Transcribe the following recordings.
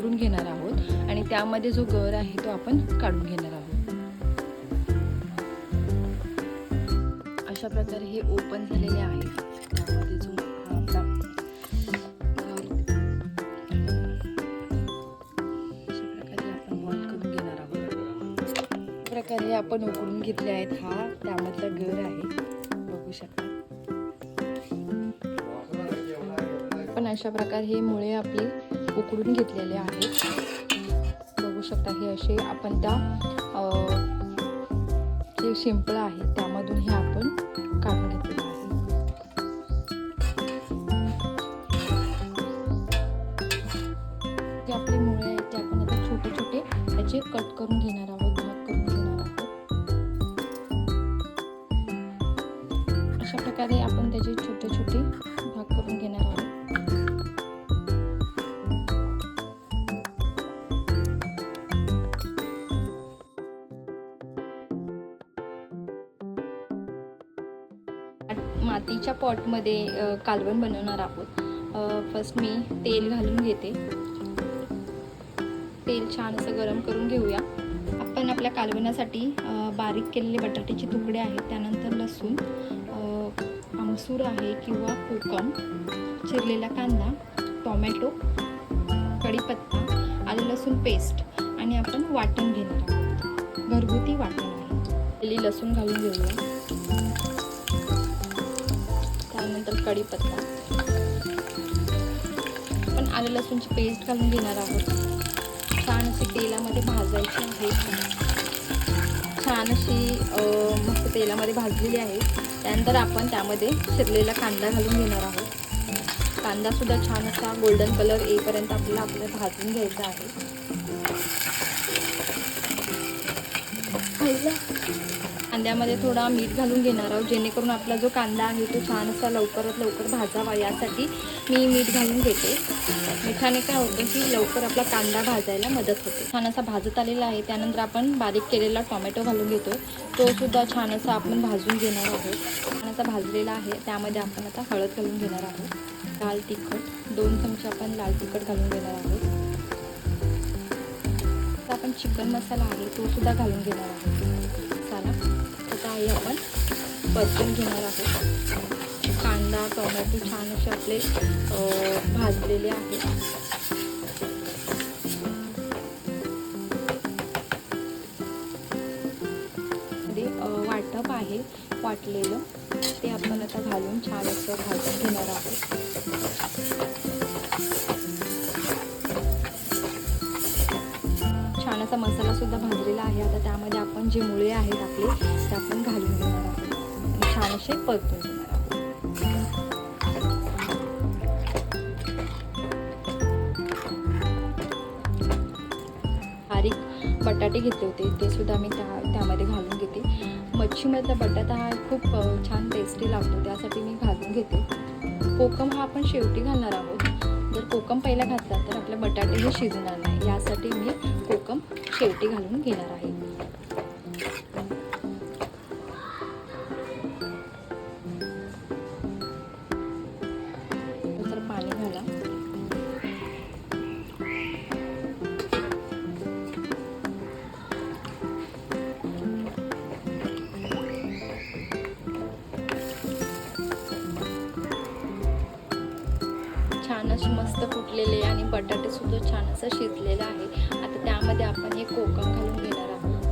उकडून घेणार आहोत आणि त्यामध्ये जो गर आहे तो आपण काढून घेणार आहोत. अशा प्रकारे हे ओपन झालेले आहे. त्यामध्ये जो आपला अशा प्रकारे आपण आपण उकडून घेतले आहेत हा त्यामधला गर आहे. बघू शकता. पण अशा प्रकारे हे मुळे आपली उकडून घेतलेले आहेत. बघू शकता हे असे आपण त्या जे शिंपलं आहे त्यामधून हे आपण काढून घेतलेलं आहे. आपले मुळे आहेत ते आपण आता छोटे छोटे त्याचे कट करून घेणार आहोत भाग करून घेणार आहोत. अशा प्रकारे आपण त्याचे छोटे छोटे मातीच्या पॉटमध्ये कालवण बनवणार आहोत. फर्स्ट मी तेल घालून घेते. तेल छान असं गरम करून घेऊया. आपण आपल्या कालवणासाठी बारीक केलेले बटाट्याचे तुकडे आहेत त्यानंतर लसूण मसूर आमसूर आहे किंवा कोकम चिरलेला कांदा टोमॅटो कढीपत्ता आलं लसूण पेस्ट आणि आपण वाटण घेणार आहोत. घरगुती वाटण आहे. लसूण घालून घेऊया. त्यानंतर कढीपत्ता. आपण आलं लसूणची पेस्ट घालून घेणार आहोत. छान अशी तेलामध्ये भाजायची आहे. छान अशी मस्त तेलामध्ये भाजलेली आहे. त्यानंतर आपण त्यामध्ये शिरलेला कांदा घालून घेणार आहोत. कांदासुद्धा छान असा गोल्डन कलर येईपर्यंत आपल्याला आपल्याला भाजून घ्यायचा आहे. कांद्यामध्ये थोडा मीठ घालून घेणार आहोत जेणेकरून आपला जो कांदा आहे तो छान असा लवकरात लवकर भाजावा. यासाठी मी मीठ घालून घेते. मिठाने काय होतं की लवकर आपला कांदा भाजायला मदत होते. छान असा भाजत आलेला आहे. त्यानंतर आपण बारीक केलेला टोमॅटो घालून घेतो. तो सुद्धा छान असा आपण भाजून घेणार आहोत. छान असा भाजलेला आहे. त्यामध्ये आपण आता हळद घालून घेणार आहोत. लाल तिखट दोन चमचे आपण लाल तिखट घालून घेणार आहोत. आता आपण चिकन मसाला आहे तो सुद्धा घालून घेणार आहोत. मसाला आता हे आपण परतून घेणार आहोत. कांदा टोमॅटो छान असे आपले भाजलेले आहेत. वाटप आहे वाटलेलं. ते आपण आता घालून छान असं भाजून घेणार आहोत. असा मसाला सुद्धा भाजलेला आहे. आता त्यामध्ये आपण जे मुळे आहेत आपले ते आपण घालून घेणार आहोत. छान असे परतून घेणार आहोत. बारीक बटाटे घेतले होते ते सुद्धा मी त्या त्यामध्ये घालून घेते. मच्छीमधला बटाटा हा खूप छान टेस्टी लागतो त्यासाठी मी घालून घेते. कोकम हा आपण शेवटी घालणार आहोत. जर कोकम पहिला घातला तर आपले बटाटे हे शिजणार नाही. यासाठी मी कोकम शेवटी घालून घेणार आहे. छान असे मस्त फुटलेले आणि बटाटे सुद्धा छान असं शिजलेलं आहे. आता त्यामध्ये आपण हे कोकम घालून घेणार आहोत.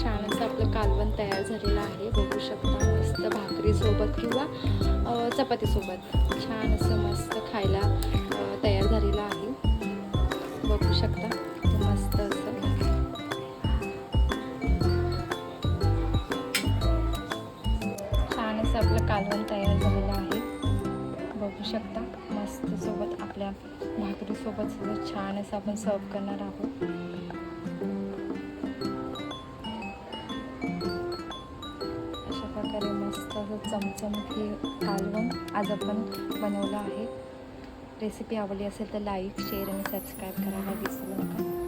छान असं आपलं कालवण तयार झालेलं आहे. बघू शकता मस्त भाकरीसोबत किंवा चपातीसोबत छान असं मस्त खायला तयार छान असं आपलं कालवण तयार झालेलं आहे. बघू शकता मस्त सोबत आपल्या भाकरीसोबत सुद्धा छान असं आपण सर्व करणार आहोत. अशा प्रकारे मस्त असं हे कालवण आज आपण बनवलं आहे. रेसिपी आवडली असेल तर लाईक शेअर आणि सबस्क्राईब करायला विसरू नका.